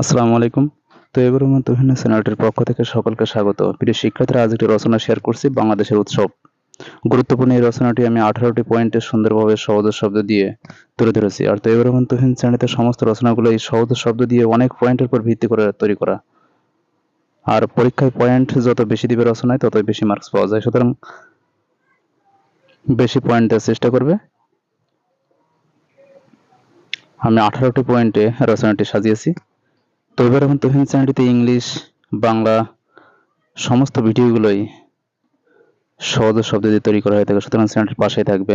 আসসালামু আলাইকুম। তো এবার আমার তুহিনা চ্যানেলটির পক্ষ থেকে সকলকে স্বাগত। প্রিয় শিক্ষার্থীরা, আজ একটি রচনা শেয়ার করছি, বাংলাদেশের উৎসব। গুরুত্বপূর্ণ এই রচনাটি আমি আঠারোটি পয়েন্টে সুন্দরভাবে সহজ শব্দ দিয়ে তুলে ধরেছি। আর তো এবার আমার তুহিন চ্যানেলের সমস্ত রচনাগুলো এই সহজ শব্দ দিয়ে অনেক পয়েন্টের উপর ভিত্তি করে তৈরি করা। আর পরীক্ষায় পয়েন্ট যত বেশি দিবে রচনায়, ততই বেশি মার্কস পাওয়া যায়। সুতরাং বেশি পয়েন্ট দেওয়ার চেষ্টা করবে। আমি আঠারোটি পয়েন্টে রচনাটি সাজিয়েছি। তো এবার এখন তুহিন চ্যানেলটিতে ইংলিশ, বাংলা, সমস্ত ভিডিওগুলোই সহজ শব্দ দিয়ে তৈরি করা হয়ে থাকে। সুতরাং চ্যানেলটির পাশেই থাকবে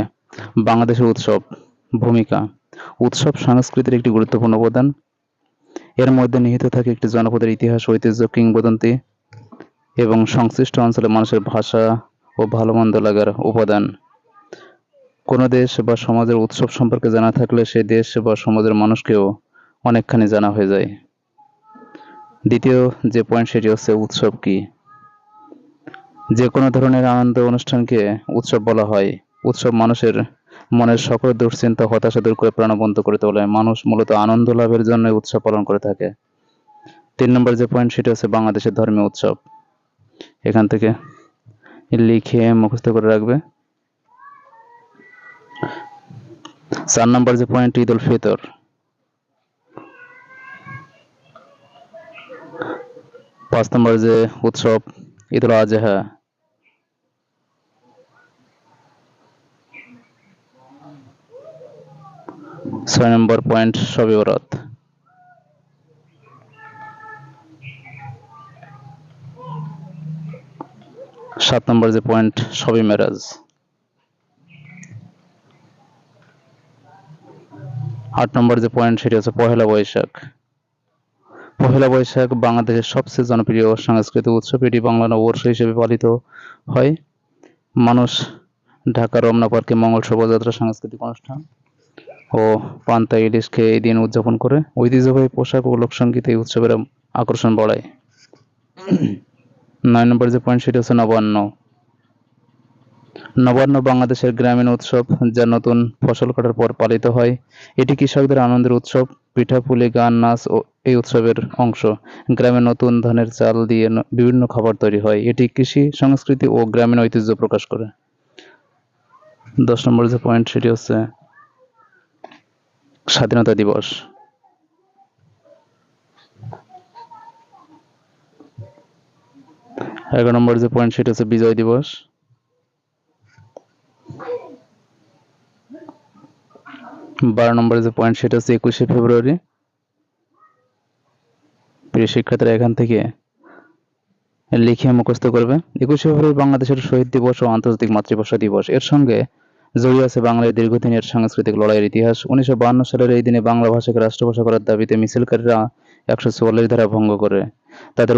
বাংলাদেশের উৎসব ভূমিকা। উৎসব সংস্কৃতির একটি গুরুত্বপূর্ণ উপাদান এর মধ্যে নিহিত থাকে একটি জনপদের ইতিহাস, ঐতিহ্য, কিংবদন্তি এবং সংশ্লিষ্ট অঞ্চলের মানুষের ভাষা ও ভালো মন্দ লাগার উপাদান। কোনো দেশ বা সমাজের উৎসব সম্পর্কে জানা থাকলে সেই দেশ বা সমাজের মানুষকেও অনেকখানি জানা হয়ে যায়। দ্বিতীয় যে পয়েন্ট সেটি হচ্ছে উৎসব কি? যে কোনো ধরনের আনন্দ অনুষ্ঠানকে উৎসব বলা হয়। উৎসব মানুষের মনের সকল দুশ্চিন্তা, হতাশা দূর করে প্রাণবন্ত করে তোলে। মানুষ মূলত আনন্দ লাভের জন্য উৎসব পালন করে থাকে। তিন নম্বর যে পয়েন্ট সেটি হচ্ছে বাংলাদেশের ধর্মীয় উৎসব। এখান থেকে লিখে মুখস্থ করে রাখবে। চার নম্বর যে পয়েন্ট ঈদ উল ফিতর। পাঁচ নম্বর যে উৎসব, ঈদ উল আজহা ছয় নম্বর পয়েন্ট, সবে বরাত। সাত নম্বর যে পয়েন্ট, সবে মেরাজ। আট নম্বর যে পয়েন্ট, সেটি হচ্ছে পহেলা বৈশাখ। পহেলা বৈশাখ বাংলাদেশের সবচেয়ে জনপ্রিয় সাংস্কৃতিক উৎসব। এটি বাংলা নববর্ষ হিসেবে পালিত হয়। মানুষ ঢাকা রমনা পার্কে মঙ্গল শোভাযাত্রা, সাংস্কৃতিক অনুষ্ঠান ও পান্তা ইলিশ খেয়ে এই দিন উদযাপন করে। ঐতিহ্যবাহী পোশাক ও লোকসঙ্গীত এই উৎসবের আকর্ষণ বাড়ায়। নয় নম্বর যে পয়েন্ট সেটি হচ্ছে নবান্ন। নবান্ন বাংলাদেশের গ্রামীণ উৎসব যা নতুন ফসল কাটার পর পালিত হয়। এটি কৃষকদের আনন্দের উৎসব। পিঠাপুলি গান, নাচ ও এই উৎসবের অংশ। গ্রামে নতুন ধানের চাল দিয়ে বিভিন্ন খাবার তৈরি হয়। এটি কৃষি, সংস্কৃতি ও গ্রামীণ ঐতিহ্য প্রকাশ করে। দশ নম্বর যে পয়েন্ট সেটি হচ্ছে স্বাধীনতা দিবস। এগারো নম্বর যে পয়েন্ট সেটি হচ্ছে বিজয় দিবস। বারো নম্বর যে পয়েন্ট সেটা হচ্ছে একুশে ফেব্রুয়ারি। প্রিয় শিক্ষার্থীরা, এখান থেকে লিখে মুখস্থ করবে। একুশে ফেব্রুয়ারি বাংলাদেশের শহীদ দিবস ও আন্তর্জাতিক মাতৃভাষা দিবস। এর সঙ্গে জড়িয়ে আছে বাংলার দীর্ঘদিনের সাংস্কৃতিক লড়াইয়ের ইতিহাস। উনিশশো বাহান্ন সালের এই দিনে বাংলা ভাষাকে রাষ্ট্রভাষা করার দাবিতে মিছিলকারীরা একশো চুয়াল্লিশ ধারা ভঙ্গ করে। তাদের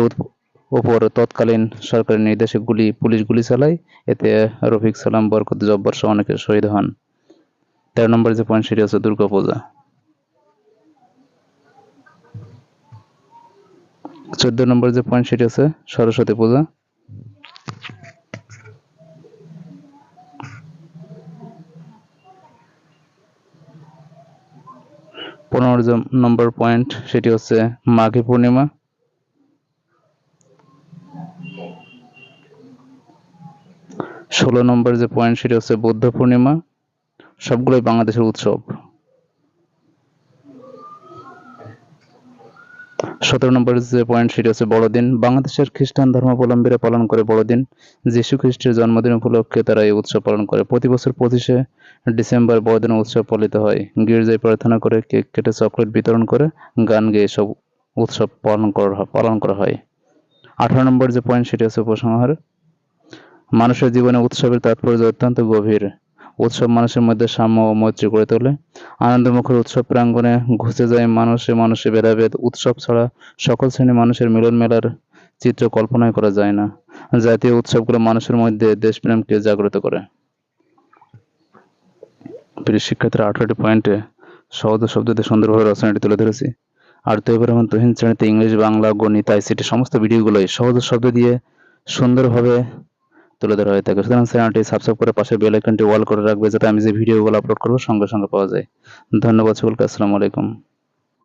উপর তৎকালীন সরকারের নির্দেশে গুলি, পুলিশ গুলি চালায়। এতে রফিক সালাম বরকত জব্বর সহ অনেকে শহীদ হন। তেরো নম্বর যে পয়েন্ট সেটি হচ্ছে দুর্গা চোদ্দ নম্বর যে পয়েন্ট সেটি হচ্ছে সরস্বতী পূজা। পনেরো নম্বর পয়েন্ট সেটি হচ্ছে মাঘী পূর্ণিমা। ষোলো নম্বর যে পয়েন্ট সেটি হচ্ছে বুদ্ধ পূর্ণিমা। সবগুলোই বাংলাদেশের উৎসব। সতেরো নম্বর যে পয়েন্ট সেটি হচ্ছে বড়দিন। বাংলাদেশের খ্রিস্টান ধর্মাবলম্বীরা পালন করে বড়দিন। যীশু খ্রিস্টের জন্মদিন উপলক্ষে তারা এই উৎসব পালন করে। প্রতি বছর পঁচিশে ডিসেম্বর বড়দিন উৎসব পালিত হয়। গির্জায় প্রার্থনা করে কেক কেটে চকলেট বিতরণ করে গান গেয়ে সব উৎসব পালন করা পালন করা হয়। আঠারো নম্বর যে পয়েন্ট সেটি হচ্ছে উপসংহার। মানুষের জীবনে উৎসবের তাৎপর্য অত্যন্ত গভীর। উৎসব মানুষের মধ্যে সাম্য ও মৈত্রী গড়ে তোলে। আনন্দমুখর উৎসব প্রাঙ্গণে ঘুষে যায় মানুষে মানুষে ভেদাভেদ। উৎসব ছাড়া সকল শ্রেণির মানুষের মিলন মেলার চিত্র কল্পনাই করা যায় না। জাতীয় উৎসবগুলো মানুষের মধ্যে দেশপ্রেমকে জাগ্রত করে। শিক্ষার্থীরা, আঠারোটি পয়েন্টে সহজ শব্দ দিয়ে সুন্দরভাবে রচনাটি তুলে ধরেছি। আর তো এবার এখন তুহিন শ্রেণীতে ইংলিশ, বাংলা, গণিত, আইসিটি সমস্ত ভিডিওগুলোই সহজ শব্দ দিয়ে সুন্দরভাবে তুলে ধরা হয়ে থাকে। সুতরাং চ্যানেলটি সাবস্ক্রাইব করে পাশে বেল আইকনটি অল করে রাখবে যাতে আমি যে ভিডিওগুলো আপলোড করব সঙ্গে সঙ্গে পাওয়া যায়। ধন্যবাদ সকলকে, আসসালামু আলাইকুম।